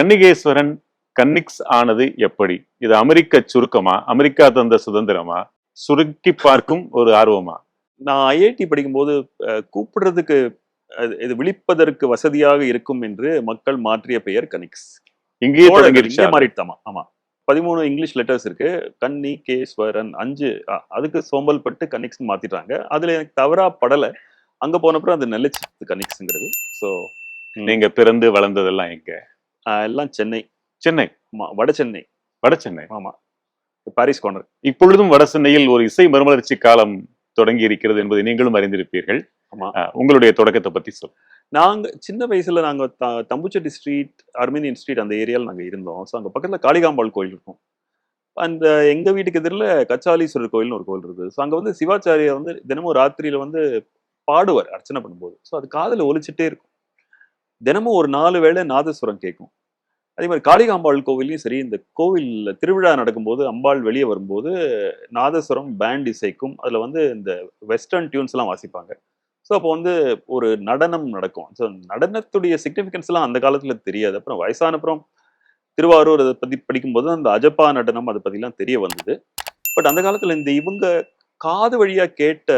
கன்னிகேஸ்வரன் கன்னிக்ஸ் ஆனது எப்படி? இது அமெரிக்க சுருக்கமா? அமெரிக்கா தந்த சுதந்திரமா? சுருக்கி பார்க்கும் ஒரு ஆர்வமா? நான் ஐஐடி படிக்கும்போது கூப்பிடுறதுக்கு இது விழிப்பதற்கு வசதியாக இருக்கும் என்று மக்கள் மாற்றிய பெயர் கனிக்ஸ் இங்கேயே மாறிட்டாமா? ஆமா. பதிமூணு இங்கிலீஷ் லெட்டர்ஸ் இருக்கு. கன்னி கேஸ்வரன் அஞ்சு அதுக்கு சோம்பல் பட்டு கனிக்ஸ் மாத்திட்டாங்க. அதுல எனக்கு தவறா படல. அங்க போனப்புறம் அது நிலைச்சு கனிக்ஸ்ங்கிறது ஸோ நீங்க பிறந்து வளர்ந்ததெல்லாம் எங்க? எல்லாம் சென்னை. சென்னை. ஆமா வட சென்னை. வட சென்னை. ஆமா. பாரிஸ் கார்னர் இப்பொழுதும் வட சென்னையில் ஒரு இசை மறுமலர்ச்சி காலம் தொடங்கி இருக்கிறது என்பதை நீங்களும் அறிந்திருப்பீர்கள். ஆமா. உங்களுடைய தொடக்கத்தை பத்தி சொல். நாங்க சின்ன வயசுல நாங்க த- தம்புச்செட்டி ஸ்ட்ரீட் அர்மீனியன் ஸ்ட்ரீட் அந்த ஏரியால நாங்க இருந்தோம். ஸோ அங்க பக்கத்துல காளிகாம்பாள் கோயில் இருக்கும். அந்த எங்க வீட்டுக்கு எதிரில் கச்சாலீஸ்வரர் கோயில்னு ஒரு கோயில் இருக்குது. ஸோ அங்க வந்து சிவாச்சாரியா வந்து தினமும் ராத்திரியில வந்து பாடுவார் அர்ச்சனை பண்ணும்போது. ஸோ அது காதுல ஒலிச்சுட்டே இருக்கும். தினமும் ஒரு நாலு வேளை நாதஸ்வரம் கேட்கும். அதே மாதிரி காளிகாம்பாள் கோவில்லையும் சரி இந்த கோவில் திருவிழா நடக்கும்போது அம்பாள் வெளியே வரும்போது நாதஸ்வரம் பேண்ட் இசைக்கும். அதில் வந்து இந்த வெஸ்டர்ன் டியூன்ஸ்லாம் வாசிப்பாங்க. ஸோ அப்போ வந்து ஒரு நடனம் நடக்கும். ஸோ நடனத்துடைய சிக்னிஃபிகன்ஸ்லாம் அந்த காலத்தில் தெரியாது. அப்புறம் வயசான அப்புறம் திருவாரூர் அதை பற்றி படிக்கும்போது அந்த அஜப்பா நடனம் அதை பற்றிலாம் தெரிய வந்தது. பட் அந்த காலத்தில் இந்த இவங்க காது வழியாக கேட்ட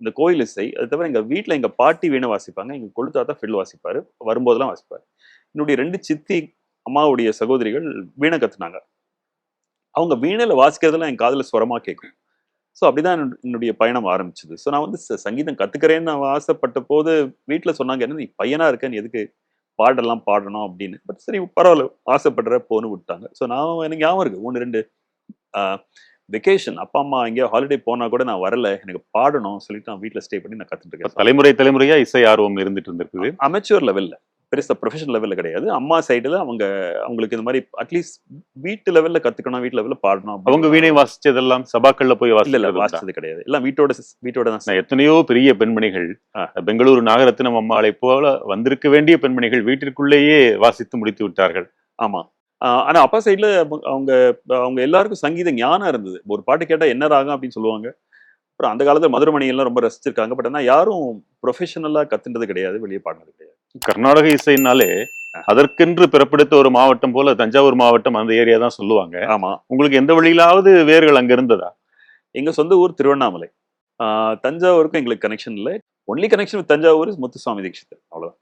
இந்த கோயில் இசை அது தவிர எங்க வீட்டில் எங்க பாட்டி வீணை வாசிப்பாங்க எங்க கொழுத்தாத்தா ஃபில் வாசிப்பாரு வரும்போதெல்லாம் வாசிப்பாரு. என்னுடைய ரெண்டு சித்தி அம்மாவுடைய சகோதரிகள் வீணை கத்துனாங்க. அவங்க வீணையில் வாசிக்கிறதெல்லாம் என் காதில் ஸ்வரமாக கேட்கும் ஸோ அப்படிதான் என்னுடைய பயணம் ஆரம்பிச்சது. ஸோ நான் வந்து சங்கீதம் கத்துக்கிறேன்னு நான் ஆசைப்பட்ட போது வீட்டில் சொன்னாங்க என்ன நீ பையனா இருக்க? நீ எதுக்கு பாடலாம் பாடணும்? அப்படின்னு. பட் சரி பரவாயில்ல ஆசைப்படுற போன்னு விட்டாங்க. ஸோ நான் எனக்கு ஞாபகம் இருக்கு. ஒன்று ரெண்டு வெக்கேஷன் அப்பா அம்மா எங்கேயோ ஹாலிடே போனா கூட நான் வரல. எனக்கு பாடணும் சொல்லிட்டு நான் வீட்டில் ஸ்டே பண்ணி நான் இருக்கேன். தலைமுறை தலைமுறையா இசை ஆர்வம் இருந்துட்டு இருந்திருக்குது. அமெச்சூர் லெவல்ல பெருசா ப்ரொஃபஷனல் லெவல்ல கிடையாது. அம்மா சைடுல அவங்க அவங்களுக்கு இந்த மாதிரி அட்லீஸ்ட் வீட்டு லெவல்ல கத்துக்கணும் வீட்டு லெவல்ல பாடணும் அவங்க வீணை வாசிச்சதெல்லாம் சபாக்கள்ல போய் இல்ல வாசிச்சது கிடையாது. எல்லாம் வீட்டோட வீட்டோட தான் நான் எத்தனையோ பெரிய பெண்மணிகள். பெங்களூரு நாகரத்தினம் அம்மாளை போல வந்திருக்க வேண்டிய பெண்மணிகள் வீட்டிற்குள்ளேயே வாசித்து முடித்து விட்டார்கள். ஆமா. ஆஹ் ஆனா அப்பா சைடுல அவங்க அவங்க எல்லாருக்கும் சங்கீத ஞானம் இருந்தது. ஒரு பாட்டு கேட்டா என்ன ராகம் அப்படின்னு சொல்லுவாங்க. அப்புறம் அந்த காலத்துல மதுரமணி எல்லாம் ரொம்ப ரசிச்சிருக்காங்க. பட் ஆனா யாரும் ப்ரொஃபஷனலா கத்துனது கிடையாது. வெளியே பாடினது கிடையாது. கர்நாடக இசைனாலே அதற்கென்று பிறப்பெடுத்த ஒரு மாவட்டம் போல தஞ்சாவூர் மாவட்டம் அந்த ஏரியா தான் சொல்லுவாங்க. ஆமா. உங்களுக்கு எந்த வழியிலாவது வேர்கள் அங்க இருந்ததா? எங்க சொந்த ஊர் திருவண்ணாமலை. தஞ்சாவூருக்கும் எங்களுக்கு கனெக்ஷன் இல்லை. Only connection with Thanjavur is Muthuswami Dikshitar. அவ்வளவுதான்.